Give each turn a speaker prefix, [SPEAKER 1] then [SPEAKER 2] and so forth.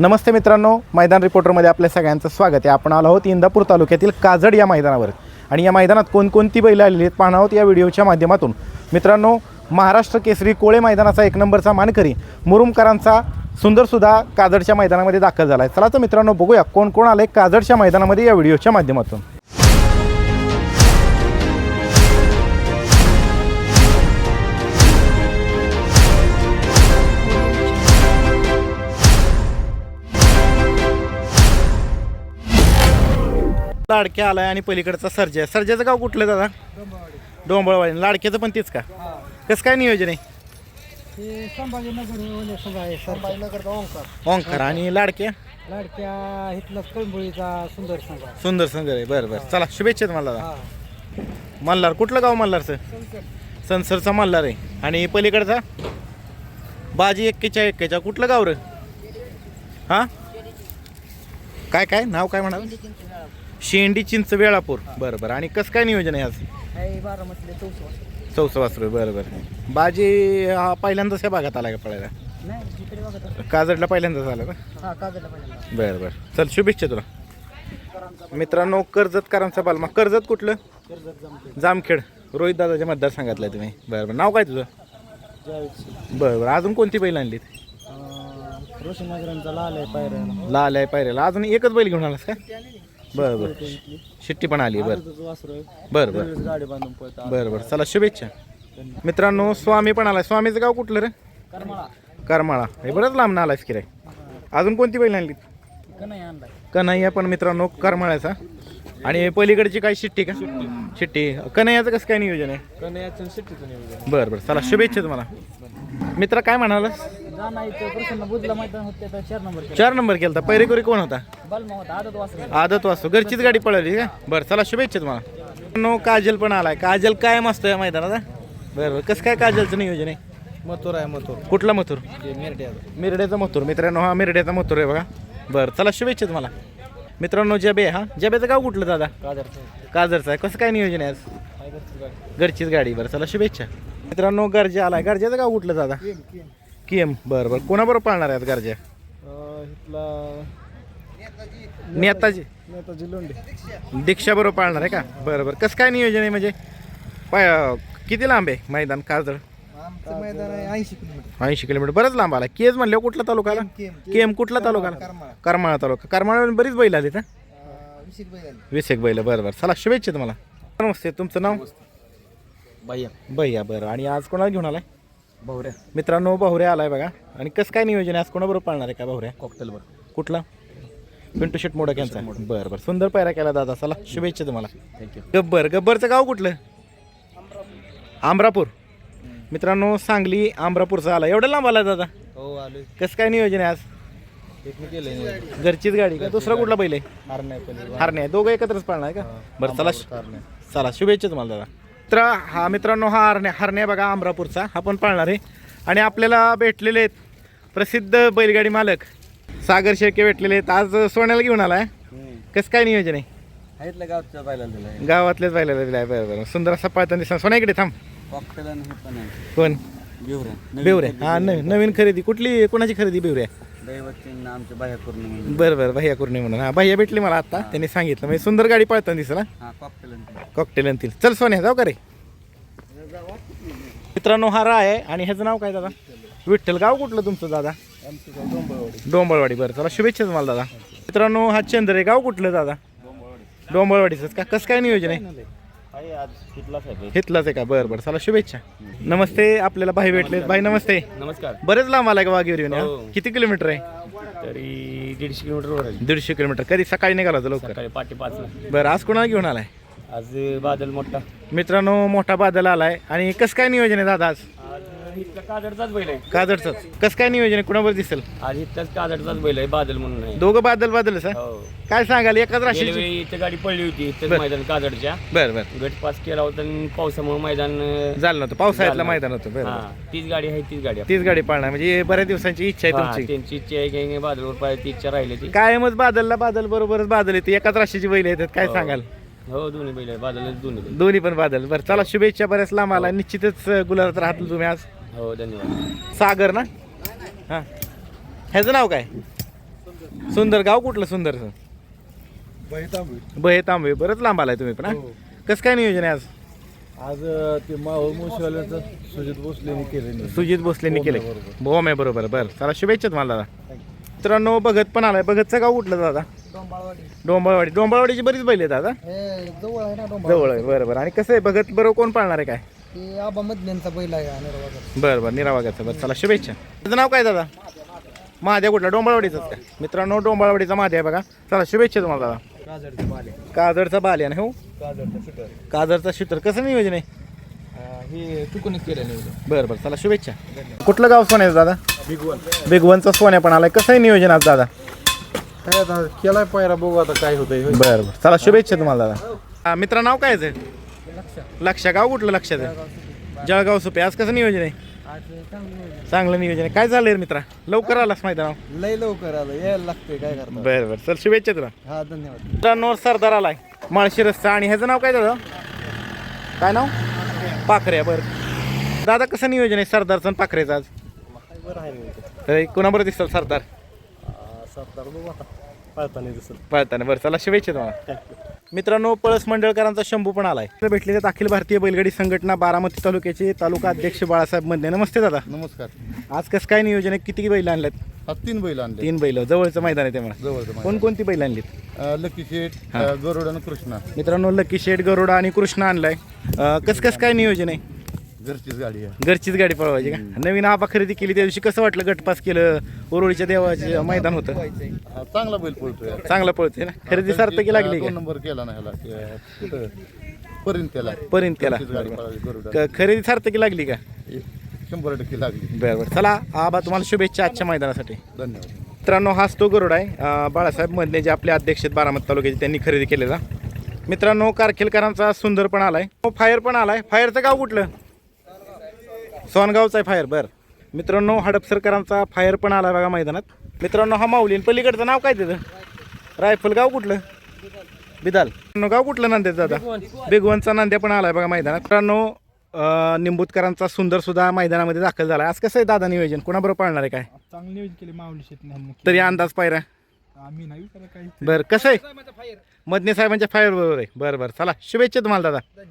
[SPEAKER 1] नमस्ते मित्रांनो मैदान रिपोर्टरमध्ये आपल्या सगळ्यांचं स्वागत आहे. आपण आलो आहोत इंदापूर तालुक्यातील काजड या मैदानावर. आणि या मैदानात कोणकोणती बैलं आलेली आहेत पाहणार आहोत या व्हिडिओच्या माध्यमातून. मित्रांनो महाराष्ट्र केसरी कोळे मैदानाचा एक नंबरचा मानकरी मुरुमकरांचा सुंदरसुद्धा काजडच्या मैदानामध्ये दाखल झाला आहे. चला तर मित्रांनो बघूया कोण कोण आले काजडच्या मैदानामध्ये या व्हिडिओच्या माध्यमातून. लाडक्या आलाय आणि पलीकडचा सर्जा आहे. सर्जाचं गाव कुठलं दादा? डोंबळवाडी. लाडक्याचं पण तीच का? कसं काय नियोजन आहे?
[SPEAKER 2] ते संभाजीनगर सगळं आहे संभाजीनगरचा ओंकार?
[SPEAKER 1] ओंकार. आणि लाडक्या?
[SPEAKER 2] लाडक्या इथला कळंबोळीचा सुंदर संघ
[SPEAKER 1] सुंदर आहे. बरं बरं. चला शुभेच्छा तुम्हाला दादा.
[SPEAKER 2] हा.
[SPEAKER 1] मल्हार. कुठलं गाव मल्हारचं? संसरचा मल्हार आहे. आणि पलीकडचा? बाजी एक्केच्या एक्केच्या कुठलं गाव रे? हां? काय काय? नाव काय म्हणाल? शेंडी चिंच वेळापूर. बरं बरं आणि कसं काय नियोजन आहे आज?
[SPEAKER 2] आहे बारामतीले चौसा
[SPEAKER 1] चौसं वासरू बरं बरं बाजी हा पहिल्यांदाच या भागात आला का पळायला?
[SPEAKER 2] नाही
[SPEAKER 1] काजडला पहिल्यांदाच आला का?
[SPEAKER 2] हा पहिल्यांदा
[SPEAKER 1] बरं बरं चल शुभेच्छा तुला. मित्रांनो कर्जतकरांचा बालमा कर्जत कुठलं?
[SPEAKER 2] कर्जत जमते
[SPEAKER 1] जामखेड. रोहित दादाच्या मतदारसंघातलं आहे तुम्ही. बरं बरं नाव काय तुझं?
[SPEAKER 2] ज्यावेळेस
[SPEAKER 1] बरं बरं अजून कोणती बैल आणलीत?
[SPEAKER 2] लाल आहे पायऱ्याला.
[SPEAKER 1] लाल आहे पायऱ्याला. अजून एकच बैल घेऊन आलास का? बरं बरं. शिट्टी पण आली. बरं. बरं बरं.
[SPEAKER 2] गाडी बांधून पळता
[SPEAKER 1] बरं बरं. चला शुभेच्छा. मित्रांनो स्वामी पण आलाय. स्वामीचं गाव कुठलं रे?
[SPEAKER 2] करमाळा.
[SPEAKER 1] करमाळा. हे बरंच लांब ना आलायस की रे? अजून कोणती बैल आणली? कन्हैया पण मित्रांनो करमाळ्याचा. आणि पलीकडची काय शिट्टी का? शिट्टी. कन्हैयाचं कसं काय नियोजन आहे?
[SPEAKER 2] कन्याचं सिटीचं नियोजन.
[SPEAKER 1] बरं बरं. चला शुभेच्छा तुम्हाला. मित्र काय म्हणालास?
[SPEAKER 2] चार नंबर केला.
[SPEAKER 1] पैरेकोरी कोण होता?
[SPEAKER 2] आदत
[SPEAKER 1] वाचतो घरचीच गाडी पळवली का? बरं चला शुभेच्छा तुम्हाला. नो काजल पण आलाय. काजल काय मस्त आहे मैदानात हा? बरं बरं. कसं काय काजलचं नियोजन आहे?
[SPEAKER 2] मथुर आहे मथुर.
[SPEAKER 1] कुठला मथुर? मिरड्याचा मथुर. मित्रांनो हा मिरड्याचा मथुर आहे बघा. बरं चला शुभेच्छा तुम्हाला. मित्रांनो जबे हा? जब्याचं गाव कुठलं दादा?
[SPEAKER 2] काजरचं.
[SPEAKER 1] आहे. कसं काय नियोजन आहे आज? घरचीच गाडी. बरं चला शुभेच्छा. मित्रांनो गरजा आलाय. गरजाचं गाव कुठलं दादा? केम बरं बरं. कोणाबरोबर पाळणार आहेत गरजा?
[SPEAKER 2] इथला
[SPEAKER 1] नेताजी.
[SPEAKER 2] नेताजी लोंढे.
[SPEAKER 1] दीक्षा बरोबर पाळणार आहे का? बरं बरं. कसं काय नियोजन आहे म्हणजे? पाय किती लांब आहे मैदान काजळ?
[SPEAKER 2] आमचं मैदान आहे ऐंशी किलोमीटर.
[SPEAKER 1] ऐंशी किलोमीटर. बरंच लांब आला. केज म्हणल्यावर कुठला तालुका आला
[SPEAKER 2] केम,
[SPEAKER 1] केम कुठला तालुका आला करमाळा. तालुका. करमाळा बरीच बैल आली तर
[SPEAKER 2] विशिक बैल
[SPEAKER 1] वीस एक बैल. बरं बरं. चला शुभेच्छा तुम्हाला. नमस्ते. तुमचं नाव?
[SPEAKER 2] भैया.
[SPEAKER 1] भैया बरं. आणि आज कोणाला घेऊन आलाय?
[SPEAKER 2] भावऱ्या.
[SPEAKER 1] मित्रांनो बाहुऱ्या आलाय बघा. आणि कसं काय नियोजन आहे? आज कोणाबरोबर पाळणार आहे का बाहुऱ्या
[SPEAKER 2] कॉकटेलवर.
[SPEAKER 1] कुठला? पिंटू शेट मोडक यांचा. बरं बरं. सुंदर पायरा केला दादा चला. शुभेच्छा तुम्हाला.
[SPEAKER 2] थँक्यू
[SPEAKER 1] गब्बर गब्बरचं गाव कुठलं? आमरापूर. मित्रांनो सांगली आमरापूरचा आला. एवढं लांब आला दादा?
[SPEAKER 2] हो
[SPEAKER 1] कसं काय नियोजन आहे आज? घरचीच गाडी का? दुसरा कुठला बैल आहे हारणे दोघं एकत्रच पाळणार का? बरं चला. चला शुभेच्छा तुम्हाला दादा. मित्र हा मित्रांनो हा हरणे हरणे बघा अमरापूरचा हा पण पाळणार आहे. आणि आपल्याला भेटलेले आहेत प्रसिद्ध बैलगाडी मालक सागर शेळके भेटलेले आहेत. आज सोन्याला घेऊन आलाय. कसं काय नियोजन आहे?
[SPEAKER 2] आहेत गावच्या बैलाला दिलाय.
[SPEAKER 1] गावातलेच बैलाला दिलाय. बरं बरं. सुंदर असा पाळताना थांब.
[SPEAKER 2] आणि हे पण आहे.
[SPEAKER 1] कोण?
[SPEAKER 2] बिवऱ्या.
[SPEAKER 1] बेवरे हा नवीन नवीन खरेदी. कुठली कोणाची खरेदी बेवरे
[SPEAKER 2] दैवतची आमच्या बाह्या करून
[SPEAKER 1] बरं बरं. भैया कुर्णी म्हणून हा भैया भेटली मला आता. त्यांनी सांगितलं. म्हणजे सुंदर गाडी पळताना दिसला.
[SPEAKER 2] हा कॉकटेल
[SPEAKER 1] आणतील चल सोन्या जाऊ का रे? मित्रांनो हा रा आहे. आणि ह्याचं नाव काय दादा? विठ्ठल. गाव कुठलं तुमचं दादा?
[SPEAKER 2] डोंबळवाडी.
[SPEAKER 1] बरं चला शुभेच्छा तुम्हाला दादा. मित्रांनो हा चंद्र आहे गाव कुठलं दादा? डोंबळवाडीचंच का? कसं काय नियोजन आहे? घेतलाच आहे का? बरं बरं चला शुभेच्छा. नमस्ते आपल्याला भाई भेटले. भाई नमस्ते.
[SPEAKER 2] नमस्कार.
[SPEAKER 1] बरेच लांब आला का वाघेवर येऊन
[SPEAKER 2] हो.
[SPEAKER 1] किती किलोमीटर आहे?
[SPEAKER 2] तरी दीडशे किलोमीटरवर आहे.
[SPEAKER 1] दीडशे किलोमीटर. कधी सकाळी निघाला होता लवकर?
[SPEAKER 2] पाठी
[SPEAKER 1] बरं आज कोणाला घेऊन आलाय?
[SPEAKER 2] आज बादल मोठा.
[SPEAKER 1] मित्रांनो मोठा बादल आलाय. आणि कसं काय नियोजन आहे दादा आज?
[SPEAKER 2] काजडचाच बैल आहे.
[SPEAKER 1] काजडचं कसं काय नियोजन आहे? कुणावर दिसेल?
[SPEAKER 2] आज इथलाच काजडचाच बैल आहे बादल म्हणून आहे.
[SPEAKER 1] दोघं बादल बादल सर?
[SPEAKER 2] हो.
[SPEAKER 1] काय सांगाल? एकाच
[SPEAKER 2] गेल्या
[SPEAKER 1] राशीची?
[SPEAKER 2] वेळी इथं गाडी पडली होती इथं
[SPEAKER 1] बरं.
[SPEAKER 2] मैदान काजडच्या.
[SPEAKER 1] बरं बरं.
[SPEAKER 2] गट पास केला होता आणि पावसामुळे मैदान अं,
[SPEAKER 1] झालं नव्हतं. पावसाळ्यातलं
[SPEAKER 2] झालं.
[SPEAKER 1] मैदान होतं. बरं
[SPEAKER 2] हा तीच गाडी आहे तीच गाडी आहे.
[SPEAKER 1] तीच गाडी पाळणार. म्हणजे बऱ्याच दिवसांची इच्छा आहे
[SPEAKER 2] हा,
[SPEAKER 1] तुमची.
[SPEAKER 2] त्यांची इच्छा आहे की बादलवर पाहिजे ती इच्छा राहिली ती
[SPEAKER 1] कायमच बादलला बादल बरोबरच बादल येते. एकाच राशीची बैल येतात काय
[SPEAKER 2] हो.
[SPEAKER 1] सांगाल?
[SPEAKER 2] हो दोन्ही बैल आहे बादल दोन्ही बैल
[SPEAKER 1] दोन्ही पण बादल. बरं चला शुभेच्छा बऱ्याच लांब आला. निश्चितच गुलाबात राहतील तुम्ही आज.
[SPEAKER 2] हो धन्यवाद.
[SPEAKER 1] सागर ना? हां. ह्याचं नाव काय? सुंदर. गाव कुठलं सुंदर बहे तांबे बरंच लांब आलाय तुम्ही पण हा? कसं काय नियोजन आहे आज?
[SPEAKER 3] आज ते माहोल मुशीवाल्याचं सुजित भोसलेने केले
[SPEAKER 1] सुजित भोसलेंनी केले बॉम आहे बरोबर. बरं चला शुभेच्छा तुम्हाला दादा. मित्रांनो बघत पण आलाय. बघतचं गाव कुठलं दादा? डोंबाळवाडी. डोंबाळवाडीची बरीच बैल आहे दादा.
[SPEAKER 4] जवळ आहे ना डोंबा
[SPEAKER 1] जवळ आहे. बरं बरं. आणि कसं आहे? बघत बरोबर कोण पाळणार आहे काय?
[SPEAKER 4] ते आबा मधल्यांचा बैल आहे
[SPEAKER 1] बरं बरं निरावागाचं बरं चला शुभेच्छा. त्याचं नाव काय दादा? महाद्या कुठला? डोंबाळवाडीचाच का? मित्रांनो डोंबाळवाडीचा महाद्या आहे बघा. चला शुभेच्छा तुम्हाला दादा.
[SPEAKER 3] काजडचे
[SPEAKER 1] काजरचा बाल्या ना हो?
[SPEAKER 3] काजडचं शूटर
[SPEAKER 1] काजरचा शूटर. कसं नियोजन आहे?
[SPEAKER 3] हे चुकूनच केलं नाही
[SPEAKER 1] बरं बरं चला शुभेच्छा. कुठलं गाव सोन्याचं दादा? बिगवनचा सोन्या पण आलाय. कसं आहे नियोजन आज दादा?
[SPEAKER 3] काय आता केलाय पायरा बघू आता काय होतंय होय.
[SPEAKER 1] बरं बरं. चला शुभेच्छा तुम्हाला दादा. हा, मित्रा नाव काय आहे? लक्ष गाव कुठलं लक्षात आहे? जळगाव सुपे. आज कसं नियोजन आहे? चांगलं नियोजन. आहे. काय झालं मित्रा? लवकर आलास माहिती नाव
[SPEAKER 4] लय लवकर आलं. यायला लागतंय. काय करणार?
[SPEAKER 1] बरं बरं. चल शुभेच्छा तुला.
[SPEAKER 4] हा धन्यवाद.
[SPEAKER 1] मित्रांनो सरदार आलाय. माळशी रस्ता. आणि ह्याचं नाव काय दादा? काय नाव? पाखऱ्या. बरं. दादा कसं नियोजन आहे सरदारचं आणि पाखरेचं आज? तर कोणाबरोबर दिसतात सरदार?
[SPEAKER 4] सरदार पळताना दिसत.
[SPEAKER 1] पळताना. बरं चला शुभेच्छा तुम्हाला. मित्रांनो पळस मंडळकरांचा शंभू पण आलाय. इथं भेटलेले आहेत अखिल भारतीय बैलगाडी संघटना बारामती तालुक्याचे तालुका अध्यक्ष बाळासाहेब मधने नमस्ते दादा.
[SPEAKER 3] नमस्कार.
[SPEAKER 1] आज कसं काय नियोजन आहे? किती बैल आणल्यात?
[SPEAKER 3] हा तीन बैल आणले
[SPEAKER 1] तीन बैल. जवळचं मैदान आहे त्यामुळे
[SPEAKER 3] जवळचं
[SPEAKER 1] कोणकोणती बैल आणलीत.
[SPEAKER 3] अ, लकी शेठ. अ, गरुड आणि कृष्णा.
[SPEAKER 1] मित्रांनो लकी शेठ गरुडा आणि कृष्णा आणलाय. अं, कसं कसं काय नियोजन आहे?
[SPEAKER 3] घरचीच गाडी आहे.
[SPEAKER 1] घरचीच गाडी पळवायची का? नवीन आबा खरेदी केली त्या दिवशी कसं वाटलं गटपास केलं? उरुळीच्या देवाचे मैदान होतं.
[SPEAKER 3] हा, चांगला बैल पळतोय.
[SPEAKER 1] चांगलं पळतोय ना? खरेदी सार्थकी लागली
[SPEAKER 3] दोन
[SPEAKER 1] का?
[SPEAKER 3] नंबर केला ना ह्याला ते, कुठं? पर्यंत केला
[SPEAKER 1] पर्यंत केला
[SPEAKER 3] घरचीच गाडी पळाली गरुड
[SPEAKER 1] क- खरेदी सार्थकी लागली का?
[SPEAKER 3] शंभर टक्के लागली.
[SPEAKER 1] बरं बरं. चला आबा तुम्हाला शुभेच्छा आजच्या मैदानासाठी.
[SPEAKER 3] धन्यवाद.
[SPEAKER 1] मित्रांनो हाच तो गरुड आहे. अं, बाळासाहेब मधने जे आपले अध्यक्ष आहेत बारामती तालुक्याचे त्यांनी खरेदी केलेला. मित्रांनो कारखेलकरांचा सुंदर पण आलाय. फायर पण आलाय. फायरचं गाव कुठलं? सोनगावचं आहे फायर बरं. मित्रांनो हडपसरकरांचा फायर पण आलाय बघा मैदानात. मित्रांनो हा माऊली आणि पलीकडचं नाव काय त्याचं? रायफल गाव कुठलं? बिदाल. गाव कुठलं नांद्याचं दादा? बेगवनचा नांद्या पण आलाय बघा मैदानात. मित्रांनो निंबूतकरांचा सुंदर सुद्धा मैदानामध्ये दाखल झाला आज कसं आहे दादा नियोजन? कोणाबरोबर पाळणार आहे काय?
[SPEAKER 4] चांगली नियोजन केली माऊली शेत
[SPEAKER 1] तरी अंदाज पायरा.
[SPEAKER 4] आम्ही नाही काही
[SPEAKER 1] बरं कसं आहे? मदने साहेबांच्या फायर बरोबर आहे. बरं बरं. चला शुभेच्छा तुम्हाला दादा.